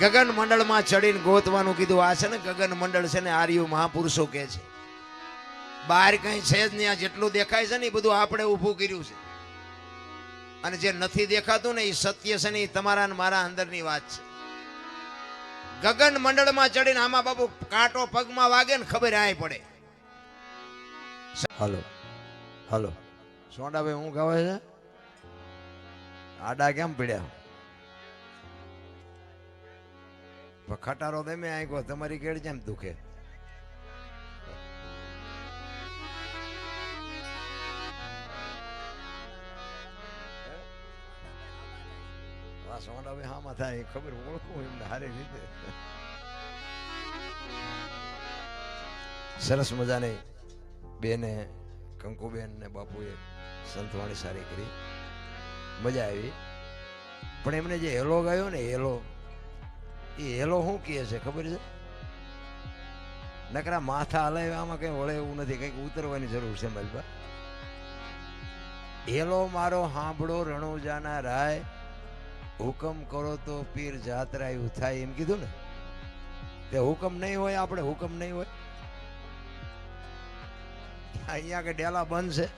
ગગન મંડળમાં ચડીને ગોતવાનું કીધું આ છે ને ગગન મંડળ છે ને આર્યુ મહાપુરુષો કે છે. બહાર કઈ છે જ નહીં આ જેટલું દેખાય છે ને એ બધું આપણે ઊભું કર્યું છે. અને જે નથી દેખાતું ને એ સત્ય છે ને એ તમારા મારા અંદરની વાત છે. ગગન મંડળમાં ચડીને આમાં બાપુ કાંટો પગમાં વાગે ને ખબર આય પડે. Hello hello. સોંડાભાઈ હું ગાવે છે? આડા કેમ પડ્યા? ખટારો તમે આંકો તમારી કેડ જેમ દુખે? આ સોંડાભાઈ હામાં થાય ખબર ઓળખું એમને હારી રીતે. સરસ મજાની બેને, કંકુબેન ને બાપુએ સંતવાણી સારી કરી. મજા આવી. પણ એમને જે હેલો ગાયો ને હેલો એ હેલો શું કહે છે? ખબર છે? નકરા માથા હલાવે, આમાં કઈ વળે એવું નથી, કંઈક ઉતરવાની જરૂર છે મલબા હેલો, મારો હાંભળો, રણુજાના રાય. હુકમ કરો તો પીર જાત્રાયું થાય એમ કીધું ને? તે હુકમ નહીં હોય, આપણે હુકમ નહીં હોય. અહીંયા કે ડેલા બંધ છે.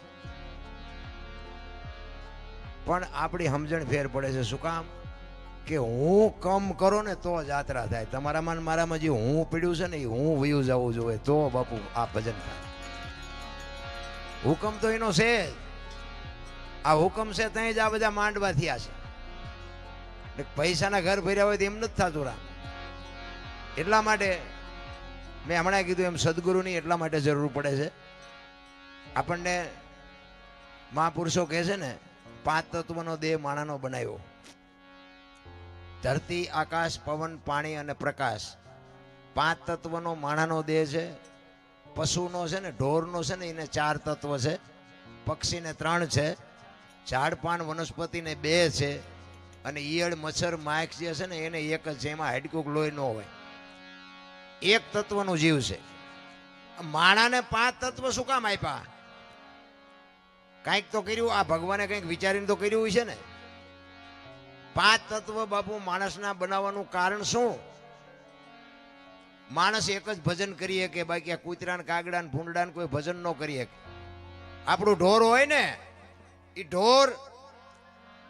પણ આપણી સમજણ ફેર પડે છે, શું કામ? કે હું કમ કરો ને તો જાત્રા થાય. તમારામાં ને મારામાં જે હું પીડ્યું છે ને એ હું વયું જવું જોઈએ. તો બાપુ, આ ભજન થાય. હુકમ તો એનો છે. આ હુકમ છે ત્યાં જ આ બધા માંડવા થયા છે. પૈસાના ઘર ભર્યા હોય તો એમ નથી થતું રામ. એટલા માટે મેં હમણાં કીધું એમ સદગુરુની એટલા માટે જરૂર પડે છે. આપણને મહાપુરુષો કહે છે ને, પાંચ તત્વનો દેહ માણાનો બનાવ્યો. ધરતી, આકાશ, પવન, પાણી અને પ્રકાશ. પાંચ તત્વનો માણાનો દેહ છે, પશુનો છે ને, ઢોરનો છે ને, એને ચાર તત્વ છે. પક્ષીને ત્રણ છે ઝાડ પાન વનસ્પતિને બે છે, અને ઈયળ, મચ્છર માયક જે છે ને, એને એક જ એમાં હાડકુક લોહી ન હોય. એક તત્વનો જીવ છે. માણાને પાંચ તત્વ શું કામ આપ્યા? કાંઈક તો કર્યું, આ ભગવાને કંઈક વિચારીને તો કર્યું છે ને? પાંચ તત્વ બાપુ માણસના બનાવવાનું કારણ શું? માણસ એક જ ભજન કરીએ કે બાકી આ કૂતરા ને કાગડા ને કોઈ ભજન ન કરીએ આપણું ઢોર હોય ને એ ઢોર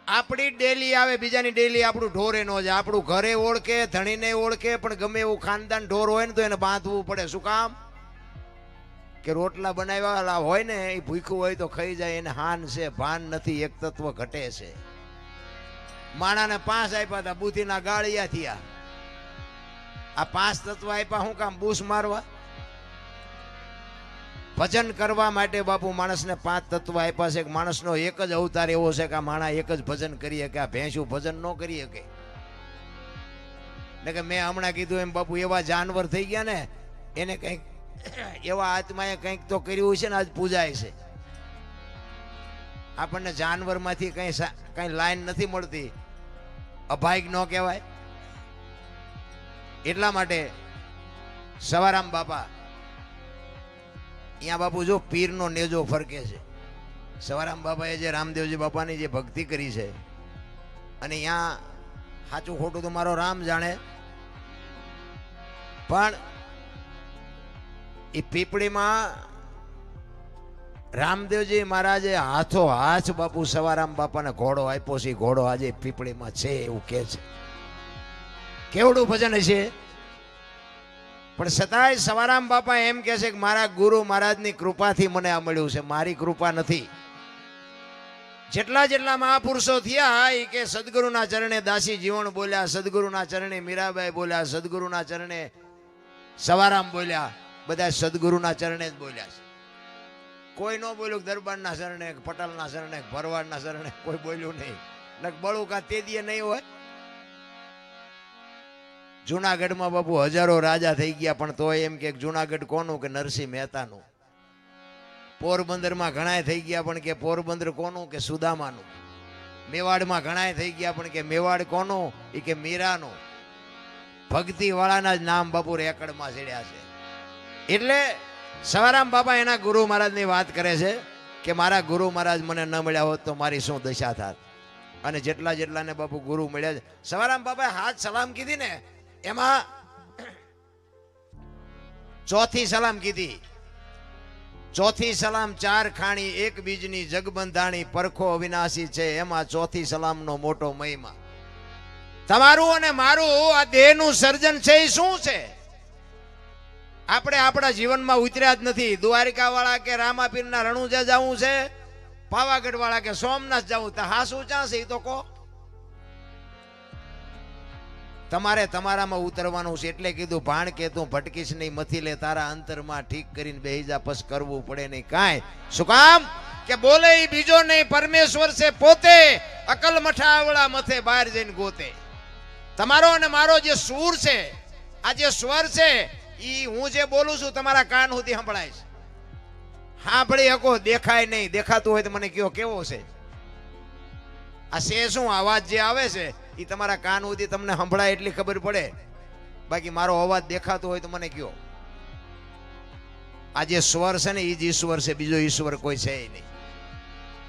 આપણી ડેલી આવે, બીજાની ડેલી આપણું ઢોર એનો છે આપણું ઘરે ઓળખે, ધણીને ઓળખે, પણ ગમે એવું ખાનદાન ઢોર હોય ને તો એને બાંધવું પડે. શું કામ? કે રોટલા બનાવ્યા હોય ને, એ ભૂખ્યું હોય તો ખાઈ જાય, એને હાન છે, ભાન નથી, એક તત્વ ઘટે છે. માણાને પાંચ આપ્યા હતા, બુદ્ધિના ગાળિયા થયા. આ પાંચ તત્વ આપ્યા શું કામ બૂસ મારવા? ભજન કરવા માટે બાપુ માણસને પાંચ તત્વ આપ્યા છે માણસનો એક જ અવતાર એવો છે કે આ માણા એક જ ભજન કરી શકે, આ ભેંસું ભજન ન કરી શકે. એટલે કે મેં હમણાં કીધું એમ, બાપુ એવા જાનવર થઈ ગયા ને, એને કંઈક એવા આત્માએ કંઈક તો કર્યું છે ને, આજ પૂજાય છે. આપણને જાનવરમાંથી કંઈ કંઈ લાઈન નથી મળતી. અભાગ ન કહેવાય. એટલા માટે સવારામ બાપા અહીંયા બાપુ જો પીરનો નેજો ફરકે છે. સવારામ બાપાએ જે રામદેવજી બાપાની જે ભક્તિ કરી છે, અને અહીંયા સાચું ખોટું તો મારો રામ જાણે, પણ એ પીપળીમાં રામદેવજી મહારાજે હાથો હાથ બાપુ સવારામ બાપાને ઘોડો આપ્યો છે. ઘોડો આજે પીપળીમાં છે એવું કે છે. કેવડું ભજન છે પણ છતાંય સવારામ બાપા એમ કે છે કે મારા ગુરુ મહારાજની કૃપાથી મને આ મળ્યું છે. મારી કૃપા નથી. જેટલા જેટલા મહાપુરુષો થયા એ કે સદગુરુના ચરણે દાસી જીવન બોલ્યા, સદગુરુના ચરણે મીરાબાઈ બોલ્યા, સદગુરુના ચરણે સવારામ બોલ્યા, બધા સદગુરુના ચરણે જ બોલ્યા છે. કોઈ ન બોલ્યું દરબારના શરણે પટેલના શરણે ભરવાડના શરણે, કોઈ બોલ્યું નહીં. ને બળું કા તે દીએ નહીં હોય. જુનાગઢમાં બાપુ હજારો રાજા થઈ ગયા, પણ તો એમ કે જુનાગઢ કોનું કે નરસિંહ મહેતાનું? પોરબંદરમાં ઘણાય થઈ ગયા, પણ કે પોરબંદર કોનું કે સુદામાનું? મેવાડમાં ઘણાય થઈ ગયા, પણ કે મેવાડ કોનું? એ કે મીરાનું. ભક્તિ વાળાના જ નામ બાપુ રેકડમાં ચડ્યા છે. એટલે સવારામ બાપા એના ગુરુ મહારાજની વાત કરે છે કે મારા ગુરુ મહારાજ મને ન મળ્યા હોત તો મારી શું દશા થાત? અને જેટલા જેટલાને બાપુ ગુરુ મળ્યા છે. સવારામ બાપાએ હાથ સલામ કીધી ને, એમાં ચોથી સલામ કીધી. ચોથી સલામ ચાર ખાણી, એક બીજની જગબંધાણી, પરખો અવિનાશી છે. એમાં ચોથી સલામનો મોટો મહિમા. તમારું અને મારું આ દેહનું સર્જન છે એ શું છે? આપણે આપણા જીવનમાં ઉતર્યા જ નથી. દ્વારિકા વાળા કે રામાપીરના રણુજા જવું છે? પાવાગઢ વાળા કે સોમનાથ જવું? તો હા શું ચાંસે એ તો કહો. તમારે તમારામાં ઉતરવાનું છે. એટલે કીધું, ભાણ કે તું ભટકીશ નહીં, મથી લે, તારા અંતરમાં ઠીક કરીને બેહી પસ કરવું પડે નહીં. કાંઈ? શું કામ? કે બોલે બીજો નહીં, પરમેશ્વર છે પોતે. અકલ મઠાવડા મથે બહાર જઈને ગોતે. તમારો અને મારો જે સૂર છે, આ જે સ્વર છે ઈ હું જે બોલું છું તમારા કાન સુધી સંભળાય છે. સાંભળી શકો, દેખાય નહીં. દેખાતું હોય તો મને કયો, કેવો છે? આ છે શું? અવાજ જે આવે છે એ તમારા કાન સુધી તમને સંભળાય એટલી ખબર પડે. બાકી મારો અવાજ દેખાતો હોય તો મને કયો? આ જે સ્વર છે ને એ જ ઈશ્વર છે. બીજો ઈશ્વર કોઈ છે નહીં.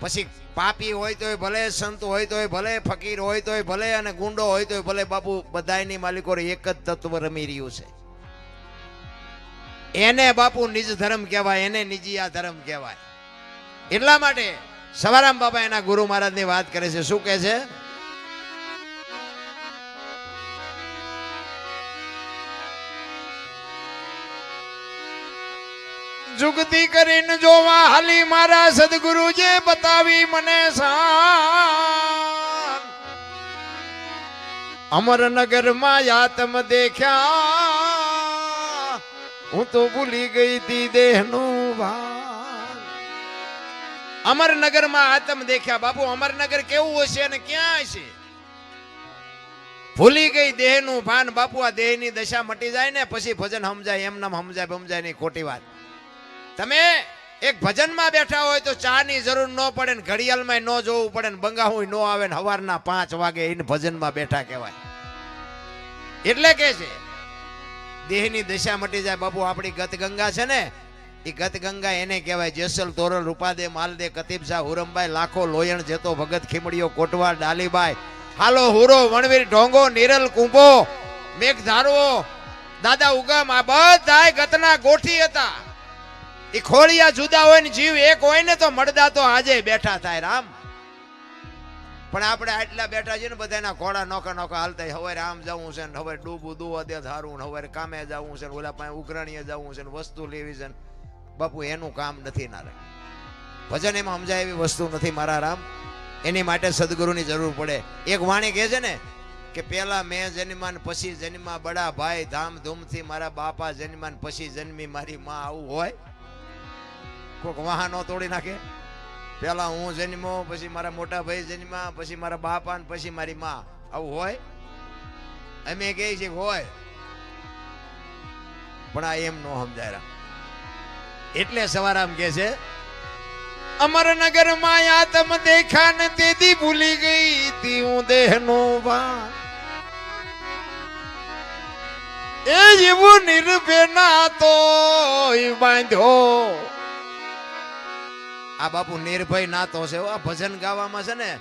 પછી પાપી હોય તોય ભલે, સંત હોય તોય ભલે, ફકીર હોય તોય ભલે અને ગુંડો હોય તોય ભલે, બાપુ બધાયની માલિકો એક જ તત્વ રમી રહ્યું છે. એને બાપુ નિજ ધર્મ કહેવાય, એને નિજીયા ધર્મ કહેવાય. એટલા માટે સવારામ બાપા એના ગુરુ મહારાજની વાત કરે છે, શું કહે છે? જુગતી કરીને જોવા હાલી મારા સદગુરુ જે બતાવી મને શાન અમરનગરમાં યાતમ દેખ્યા. હું તો ભૂલી ગઈ તી દેહનું ભાન અમરનગરમાં આતમ દેખ્યા, બાપુ, અમરનગર કેવું હશે અને ક્યાં હશે? ભૂલી ગઈ દેહનું ભાન, બાપુ, આ દેહની દશા મટી જાય ને પછી ભજન સમજાય, એમ નામ સમજાય સમજાય નહીં, ખોટી વાત. તમે એક ભજનમાં બેઠા હોય તો ચા ની જરૂર ન પડે ને ઘડિયાળમાં ન જોવું પડે ને બંગાહું ન આવે ને સવારના પાંચ વાગે એને ભજનમાં બેઠા કહેવાય. એટલે કે છે દેહની દશા મટી જાય. બાપુ, આપણી ગત ગંગા છે ને એ ગત ગંગા એને કહેવાય જેસલ, તોરલ રૂપાદે માલદે કતીબ હુરમભાઈ, લાખો, લોયણ, જેતો, ભગત, ખીમડીઓ કોટવાર ડાલીબાઈ. હાલો, હુરો, વણવીર, ઢોંગો, નિરલ, કુંભો, મેઘ ધારવો. દાદા ઉગમ, આ બધાય ગતના ગોઠી હતા. એ ખોળિયા જુદા હોય ને જીવ એક હોય ને તો મળદા તો આજે બેઠા થાય. રામ. પણ આપણે આટલા બેઠા છીએ ને, બધાના ઘોડા નોખા નોખા હાલતા. હવે આમ જવું છે ને હવે ડૂબું દુવા દે ધારું ને હવે કામે જવું છે ને, ઓલા પાસે ઉઘરાણીએ જવું છે ને, વસ્તુ લેવી છે ને. બાપુ, એનું કામ નથી ના રહે. ભજન એમાં સમજાય એવી વસ્તુ નથી મારા રામ. એની માટે સદગુરુની જરૂર પડે. એક વાણી કહે છે ને કે પેલા મેં જન્મા ને પછી જન્મા બડા ભાઈ, ધામધૂમથી મારા બાપા જન્મા ને પછી જન્મી મારી માં આવું હોય. કોઈક વાહનો તોડી નાખે. પેલા હું જન્મો, પછી મારા મોટા ભાઈ જન્મા, પછી મારા બાપા ને પછી મારી માં. આવું હોય? અમે કહે છે હોય. પણ આ એમ નો સમજાય. એટલે સવારામ કે છે અમરનગરમાં આતમ દેખા ને તેથી ભૂલી ગઈ તી હું દેહનો ભાન એ જેવું નિર્ભેના તો બાંધ્યો. આ બાપુ નિર્ભય નાતો છે. આ ભજન ગાવામાં છે ને,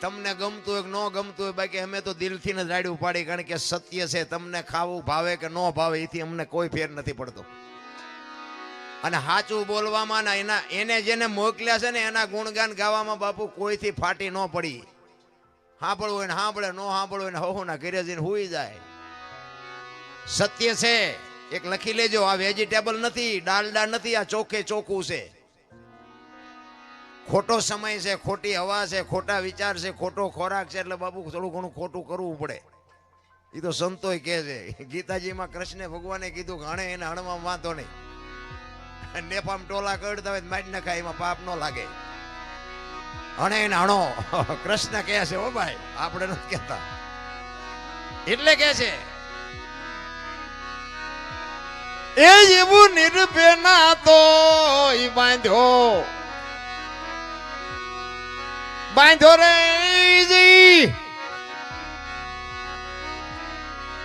તમને ગમતું હોય કે ન ગમતું હોય, બાકી અમે તો દિલથી જ રાડ્યું પાડી, કારણ કે સત્ય છે. તમને ખાવું ભાવે કે ન ભાવે, એથી અમને કોઈ ફેર નથી પડતો. અને સાચું બોલવામાં ના, એના, એને જેને મોકલ્યા છે ને, એના ગુણગાન ગાવામાં બાપુ કોઈથી ફાટી ન પડી. સાંભળવું હોય ને સાંભળે ન સાંભળવું હોય ને હો ના ઘરે જઈને હુઈ જાય. સત્ય છે. એક લખી લેજો, આ વેજીટેબલ નથી ડાલડા નથી, આ ચોખ્ખે ચોખ્ખું છે. ખોટો સમય છે, ખોટી હવા છે, ખોટા વિચાર છે, ખોટો ખોરાક છે, એટલે બાબુ થોડું ઘણું ખોટું કરવું પડે. એ તો સંતોય કહે છે. ગીતાજીમાં કૃષ્ણે ભગવાને કીધું કે હણે એને હણવામાં વાંધો નહીં. નેપામ ટોલા કરતા હોય મારી નખાય એમાં પાપ ન લાગે. હણે એને હણો. કૃષ્ણ કહે છે હો ભાઈ, આપણે નથી કહેતા. એટલે કે છે, એ જેવું નિર્ભેના તો બાંધ્યો. બાંધો રે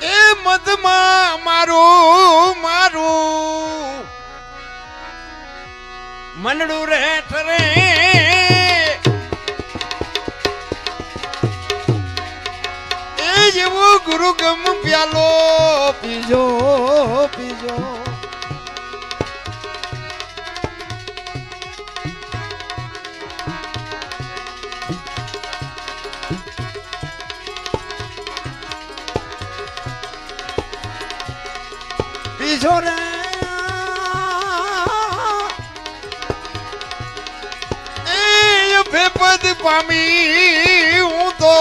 એ મધમાં મારું મારું. મંડળું રે. ઠરે એ જેવો ગુરુ ગમ પ્યાલો, પીજો પીજો. દીશો રે એ ફેફદ પામી હું તો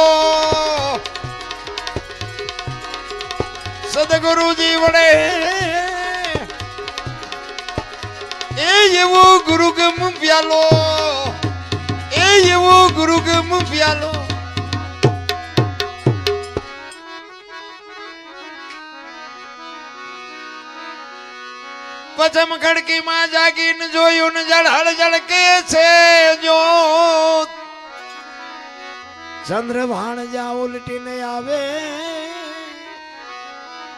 સદગુરુજી વડે. એ એવો ગુરુગમ પ્યાલો, એ એવો ગુરુગમ પ્યાલો. પચમ ખડકીમાં જાગીને જોયું ને જળ જળકે છે જો ચંદ્ર ભાણ જા ઉલટીને આવે,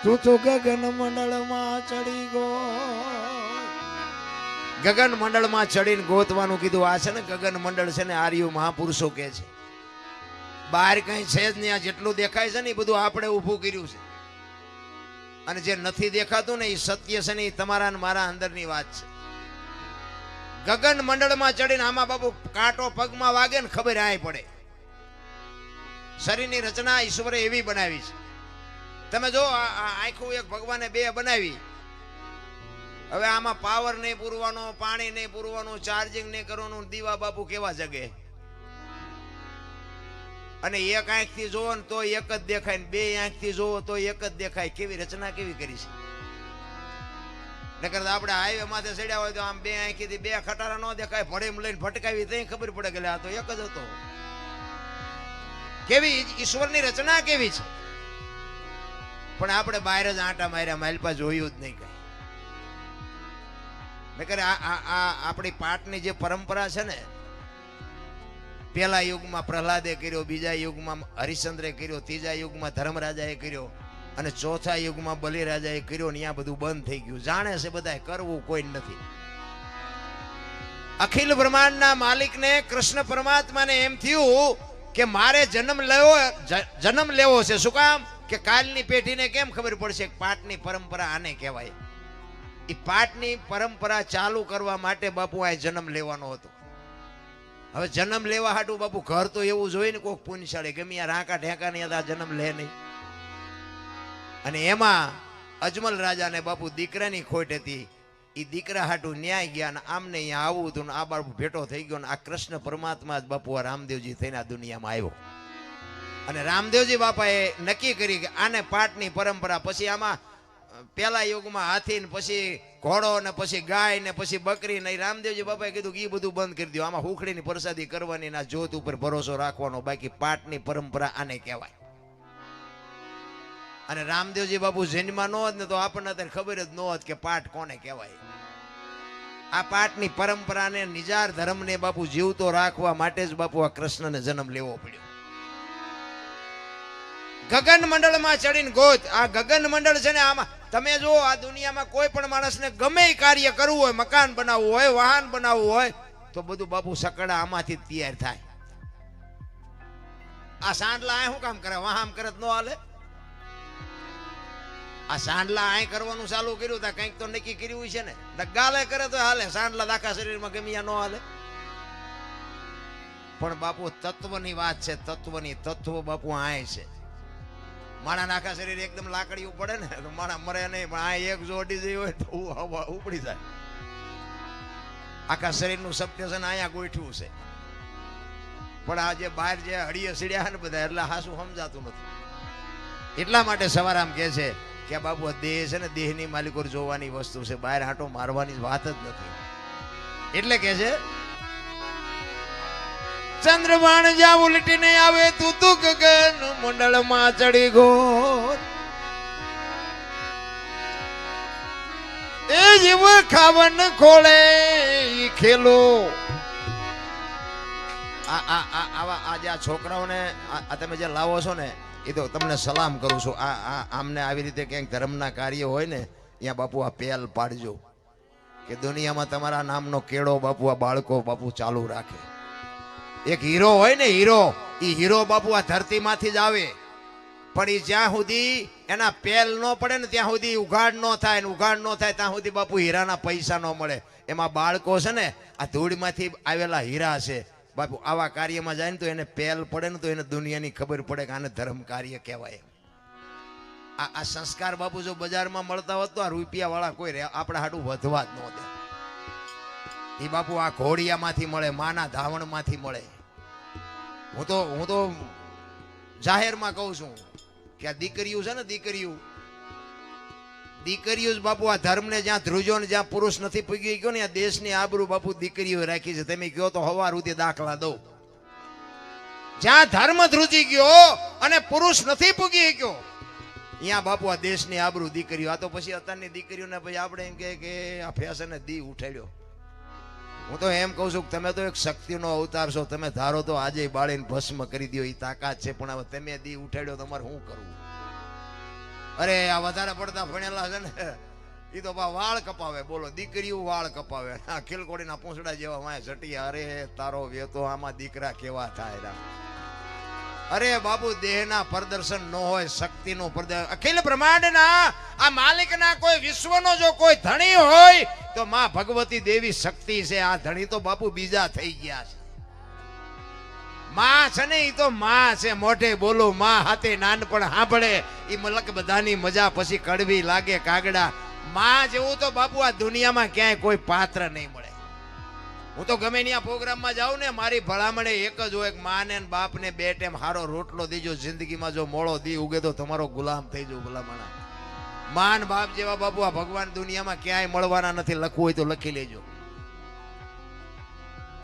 તું તો ગગન મંડળમાં ચડી ગો. ગગન મંડળમાં ચડીને ગોતવાનું કીધું, આ છે ને ગગન મંડળ છે ને આર્યુ મહાપુરુષો કે છે. બહાર કઈ છે જ નહીં, આ જેટલું દેખાય છે ને બધું આપણે ઊભું કર્યું છે. અને જે નથી દેખાતું ને એ સત્ય છે ને એ તમારા મારા અંદરની વાત છે. ગગન મંડળમાં ચડીને આમાં બાપુ કાંટો પગમાં વાગે ને ખબર આય પડે. શરીરની રચના ઈશ્વરે એવી બનાવી છે. તમે જો આખું એક ભગવાને બે બનાવી. હવે આમાં પાવર નહીં પૂરવાનો, પાણી નહીં પૂરવાનું ચાર્જિંગ નહીં કરવાનું, દીવા બાપુ કેવા જગે? અને એક આંખથી જોવો ને તો એક જ દેખાય ને બે આંખથી જોવો તો એક જ દેખાય. કેવી રચના કેવી કરી છે? નકર આપણે હાઈવે માથે ચડ્યા હોય તો આમ બે આંખીથી બે ખટારા ન દેખાય. ભળેમ લઈને ફટકાવી તો ખબર પડે કે આ તો એક જ હતો. કેવી? ઈશ્વરની રચના કેવી છે? પણ આપણે બહાર જ આંટા માર્યા માલપા જોયું જ નહીં કઈ. નકર આ આપણી પાઠની જે પરંપરા છે ને પહેલા યુગમાં પ્રહલાદે કર્યો, બીજા યુગમાં હરિશ્ચંદ્રે કર્યો, ત્રીજા યુગમાં ધર્મરાજાએ કર્યો અને ચોથા યુગમાં બલિરાજાએ કર્યો ને ત્યાં બધું બંધ થઈ ગયું. જાણે છે બધાય કરવું કોઈ નથી. અખિલ બ્રહ્માંડના માલિકને કૃષ્ણ પરમાત્માને એમ થયું કે મારે જન્મ લેવો જન્મ લેવો છે. શું કામ? કે કાલની પેઢીને કેમ ખબર પડશે પાટની પરંપરા આને કહેવાય? એ પાટની પરંપરા ચાલુ કરવા માટે બાપુ આ જન્મ લેવાનો હતો. હવે જન્મ લેવા હાટું બાપુ ઘર તો એવું જોઈએ ને કોઈક પુણ્યશાળી ગમે રાંકા ઢેંકા નહીં આ જન્મ લે નહીં. અને એમાં અજમલ રાજાને બાપુ દીકરાની ખોટ હતી. એ દીકરા હાટું ન્યાય ગયા અને આમને અહીંયા આવું હતું ને આ બાપુ ભેટો થઈ ગયો ને આ કૃષ્ણ પરમાત્મા જ બાપુ આ રામદેવજી થઈને આ દુનિયામાં આવ્યો. અને રામદેવજી બાપાએ નક્કી કરી કે આને પાઠની પરંપરા પછી આમાં પેલા યુગમાં હાથી ને પછી ઘોડો ને પછી ગાય ને પછી બકરી ને રામદેવજી બાપાએ કીધું કે એ બધું બંધ કરી દો આમાં હુખડીની પ્રસાદી કરવાની ના જોત ઉપર ભરોસો રાખવાનો, બાકી પાટની પરંપરા આને કહેવાય. અને રામદેવજી બાપુ જન્મમાં ન ને તો આપણને અત્યારે ખબર જ ન હોત કે પાઠ કોને કહેવાય. આ પાઠની પરંપરાને નિજાર ધર્મને બાપુ જીવતો રાખવા માટે જ બાપુ આ કૃષ્ણને જન્મ લેવો પડ્યો. ગગન મંડળમાં ચડીને ગોત. આ ગગન મંડળ છે ને આમાં તમે જો આ દુનિયામાં કોઈ પણ માણસને ગમે કાર્ય કરવું હોય, મકાન બનાવવું હોય, વાહન બનાવવું હોય, તો બધું બાપુ સકડા આમાંથી તૈયાર થાય. આ સાંડલા શું કામ કરે? વાહન કરે ન હાલે? આ સાંડલા અહીં કરવાનું ચાલુ કર્યું તા કંઈક તો નક્કી કર્યું છે ને? ને ગાલે કરે તો હાલે, સાંડલા દાખા શરીરમાં ગમ્યા ન હાલે. પણ બાપુ, તત્વની વાત છે, તત્વની તત્વ બાપુ આય છે. માણા નાખા શરીર એકદમ લાકડીયું પડે ને, તો માણા મરે નહીં, પણ આ એક જોડી જઈ હોય તો ઉપડી જાય. આખા શરીરનું સત્ય છે ને અહીંયા ગોઠવું છે. પણ આ જે બહાર જે હળીએ સીડ્યા ને બધા, એટલે હાસું સમજાતું નથી. એટલા માટે સવારામ કહે છે કે બાબુ દેહ છે ને, દેહની માલિકો જોવાની વસ્તુ છે. બહાર હાંટો મારવાની વાત જ નથી. એટલે કે છે ચંદ્રબાણ જ્યાં ઉલટીને આવે, તું તું ગગન મંડળમાં ચડી ગો એ જીવ ખાવન ખોળે ખેલો. આ આવા, આ જે આ છોકરાઓને, આ તમે જે લાવો છો ને, એ તો તમને સલામ કરું છું. આ આ, આમને આવી રીતે ક્યાંક ધર્મના કાર્ય હોય ને, ત્યાં બાપુ આ પેલ પાડજો. કે દુનિયામાં તમારા નામનો કેળો બાપુ, આ બાળકો બાપુ ચાલુ રાખે. એક હીરો હોય ને હીરો એ હીરો બાપુ આ ધરતીમાંથી જ આવે. પણ એ જ્યાં સુધી એના પેલ ન પડે ને ત્યાં સુધી ઉઘાડ ન થાય ને ઉઘાડ ન થાય ત્યાં સુધી બાપુ હીરાના પૈસા ન મળે. એમાં બાળકો છે ને, આ ધૂળમાંથી આવેલા હીરા છે. બાપુ આવા કાર્યમાં જાય ને તો એને પેલ પડે ને તો એને દુનિયાની ખબર પડે કે આને ધર્મ કાર્ય કહેવાય. આ સંસ્કાર બાપુ જો બજારમાં મળતા હોત તો આ રૂપિયા વાળા કોઈ આપણા હાટું વધવા જ ન દે. એ બાપુ આ ઘોડિયામાંથી મળે, માના ધાવણમાંથી મળે. હું તો હું તો જાહેરમાં કહું છું કે આ દીકરીઓ છે ને દીકરીઓ દીકરીઓ જ બાપુ આ ધર્મને જ્યાં ધ્રુજો ને જ્યાં પુરુષ નથી પૂગી ગયો ને આ દેશની આબરૂ બાપુ દીકરીઓ રાખી છે. તમે કહો તો હવા સુધી દાખલા દઉં જ્યાં ધર્મ ધ્રુજી ગયો અને પુરુષ નથી પૂગી ગયો અહીંયા બાપુ આ દેશની આબરૂ દીકરીઓ. આ તો પછી અત્યારની દીકરીઓને પછી આપણે એમ કે આ ફેશને દી ઉઠાડ્યો. હું તો એમ કહું છું કે તમે તો એક શક્તિનો અવતાર છો. તમે ધારો તો આજે બાળીને ભસ્મ કરી દો એ તાકાત છે, પણ હવે તમે દી ઉઠાડ્યો તમારે શું કરવું? અરે, આ વધારે પડતા ભણેલા છે ને એ તો બા વાળ કપાવે, બોલો, દીકરીઓ વાળ કપાવે. આ ખીલકોડીના પૂંછડા જેવા માય ઝટી અરે, તારો વેતો આમાં દીકરા કેવા થાય રા. અરે બાબુ, દેહના પ્રદર્શન ન હોય, શક્તિનું પ્રદર્શન. અખિલ બ્રહ્માંડના, આ માલિકના કોઈ વિશ્વનો જો કોઈ ધણી હોય, તો માં ભગવતી દેવી શક્તિ છે. આ ધણી તો બાપુ બીજા થઈ ગયા છે. માં છે ને એ તો માં છે. મોઢે બોલો, માં હાથે નાનપણ સાંભળે. એ મલક બધાની મજા પછી કડવી લાગે, કાગડા. માં જેવું તો બાપુ આ દુનિયામાં ક્યાંય કોઈ પાત્ર નહીં મળે. હું તો ગમે ત્યાં પ્રોગ્રામમાં જાઉં ને, મારી ભલામણે એક જ હોય માને ને બાપને બે ટાઈમ હારો રોટલો દીજો જિંદગીમાં જો મોળો દી ઉગે તો તમારો ગુલામ થઈ જવું ભલામણા. માન બાપ જેવા બાપુ આ ભગવાન દુનિયામાં ક્યાંય મળવાના નથી, લખવું હોય તો લખી લેજો.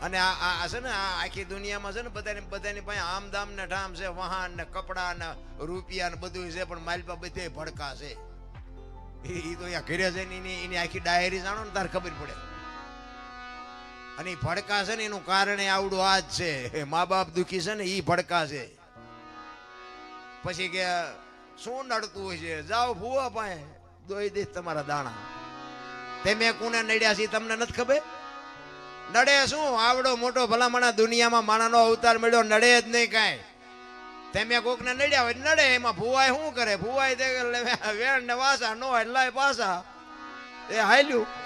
અને આ આ છે ને, આ આખી દુનિયામાં છે ને, બધાની બધાની પાસે આમદામ ને ઠામ છે વાહન ને કપડા ને રૂપિયા ને બધું છે, પણ માલપા બધે ભડકા છે. એ તો અહીંયા ઘરે છે ને એની આખી ડાયરી જાણો ને, તાર ખબર પડે. અને ઈ ભડકા છે ને એનું કારણ એ આવડું આ જ છે. એ મા બાપ દુખી છે ને એ ભડકા છે. પછી કે, શું નડતું હોય છે જાઓ ભૂવા પાસે, દોઈ દઈશ તમારા દાણા. તમે કોને નડ્યા છે તમને નથી ખબર? નડે શું? આવડો મોટો ભલામણા દુનિયામાં માણાનો અવતાર મળ્યો, નડે જ નહીં કાંઈ. તમે કોકને નડ્યા હોય, નડે એમાં ભુવાય શું કરે? ભુવાય તે વેણ ને વાસા, નો લાય પાસા. એ હાલ્યું.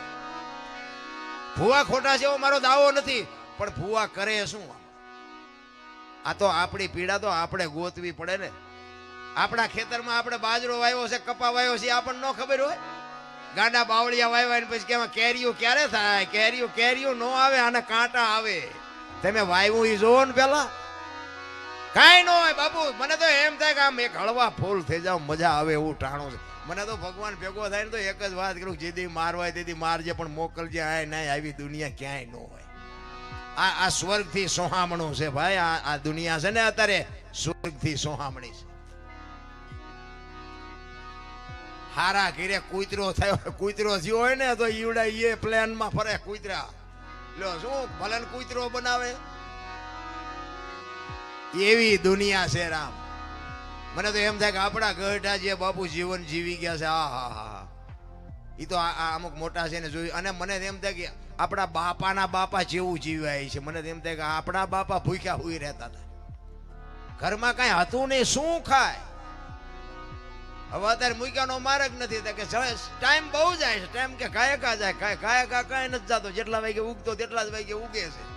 ભુવા ખોટા છે એવો મારો દાવો નથી, પણ ભૂવા કરે શું આ તો આપણી પીડા તો આપણે ગોતવી પડે ને. આપણા ખેતરમાં આપણે બાજરો વાવ્યો છે, કપા વાવ્યો છે આપણને ન ખબર હોય? ગાંડા બાવળિયા વાવ્યા ને પછી કેમાં કેરીઓ ક્યારે થાય? કેરીઓ કેરીઓ ન આવે અને કાંટા આવે. તમે વાવ્યું એ જોવો ને પેલા. કાંઈ ન હોય બાપુ, મને તો એમ થાય કે આમ એક હળવા ફૂલ થઈ જાવ, મજા આવે એવું ટાણું છે. મને તો ભગવાન ભેગો થાય ને તો એક જ વાત કરું જેથી મારવાય તેથી મારજે, પણ મોકલજે, આ ના આવી દુનિયા ક્યાંય ન હોય. આ આ સ્વર્ગથી સોહામણું છે ભાઈ, આ આ દુનિયા છે ને અત્યારે સ્વર્ગથી સોહામણી છે. હારા ઘીરે કૂતરો થયો કૂતરો થયો હોય ને, તો ઈવડા એ પ્લેનમાં ફરે કૂતરા. લો શું ભલન કૂતરો બનાવે? એવી દુનિયા છે રામ. મને તો એમ થાય કે આપણા ગઢા જે બાપુ જીવન જીવી ગયા છે, આ હા હા હા એ તો આ અમુક મોટા છે ને જોયું. અને મને એમ થાય કે આપણા બાપાના બાપા જેવું જીવ્યા છે. મને એમ થાય કે આપણા બાપા ભૂખ્યા હોઈ રહેતા હતા. ઘરમાં કાંઈ હતું નહીં, શું ખાય? હવે અત્યારે મૂક્યાનો માર્ગ નથી કે ટાઈમ બહુ જાય છે. ટાઈમ કે કાયકા જાય. કાયકા કાંઈ નથી જતો. જેટલા વાગે ઉગતો તેટલા જ વાગે ઉગે છે.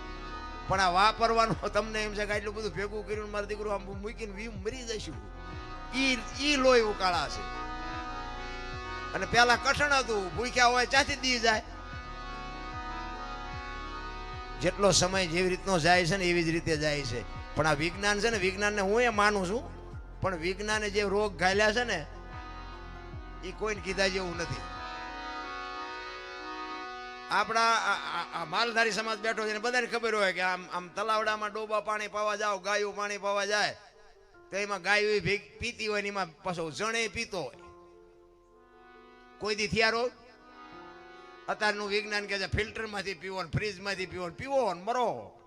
પણ આ વાપરવાનું તમને એમ છે કે આટલું બધું ભેગું કર્યું મારા દીકરું આમ મૂકીને વીમ મરી જશું ઈ ઈ લોહી ઉકાળા છે. અને પેલા કઠણ હતું, ભૂખ્યા હોય ચાથી દી જાય. જેટલો સમય જેવી રીતનો જાય છે ને એવી જ રીતે જાય છે. પણ આ વિજ્ઞાન છે ને, વિજ્ઞાનને હું એ માનું છું, પણ વિજ્ઞાને જે રોગ ઘાલ્યા છે ને એ કોઈને કીધા જેવું નથી. આપણા માલધારી સમાજ બેઠો છે બધાને ખબર હોય કે આમ આમ તલાવડામાં ડોબા પાણી પાવા જાવ ગાયું પાણી પાવા જાય. તો એમાં ગાય પીતી હોય એમાં પાછો જણે પીતો હોય. કોઈ દી થયારો અત્યારનું વિજ્ઞાન કે છે, ફિલ્ટરમાંથી પીવો ને ફ્રીજમાંથી પીવો ને પીવો ને મરો.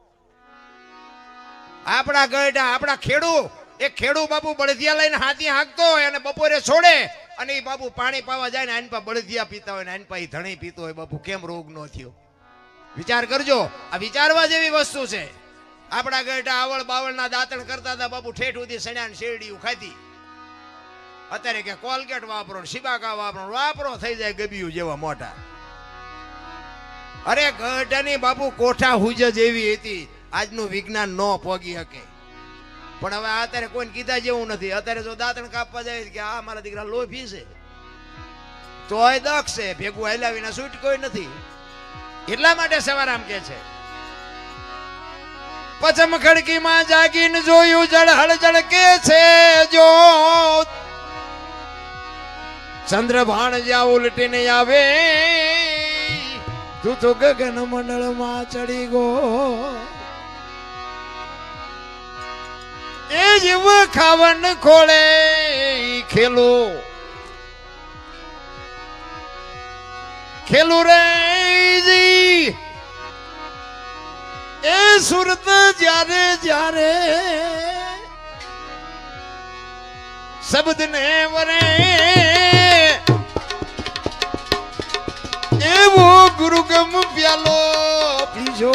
આપણા ગયડા આપણા ખેડૂ એ ખેડૂ બાપુ બળદિયા લઈને હાથી હાંકતો હોય અને બપોરે છોડે અને એ બાપુ પાણી પાવા જાય ને આની પા બળદિયા પીતા હોય ને આની પા ઈ ધણી પીતો હોય બાપુ. કેમ રોગ નો થયો? વિચાર કરજો. આ વિચારવા જેવી વસ્તુ છે. આપણા ગઢા આવળ બાવળના દાંતણ કરતા હતા, બાપુ ઠેઠ સુધી સણ્યા શેરડીયું ખાધી. અત્યારે કે કોલગેટ વાપરો શિબાકા વાપરો વાપરો થઈ જાય ગબિયું જેવા મોટા અરે ગઢની બાપુ કોઠા હુજ જેવી હતી, આજનું વિજ્ઞાન ન પોગી શકે. પણ હવે અત્યારે કોઈને કીધા જેવું નથી. અત્યારે જો દાંતણ કાપવા જાય કે આ મારા દીકરા લોભી છે તોય દક્ષ છે, ભેગું હલાવીને વિના છૂટ કોઈ નથી. એટલા માટે સવારામ કે છે. પચમ ખડકીમાં જાગીને જોયું જળહળ જળકે છે જો ચંદ્રભાણ જ્યાં ઉલટીને આવે તું તો ગગન મંડળમાં ચડી ગો એ જીવ ખાવન ખોળે ખેલો ખેલું રે જી એ સુરત જ્યારે જ્યારે શબ્દ ને વરે એવો ગુરુગમ પ્યાલો પીજો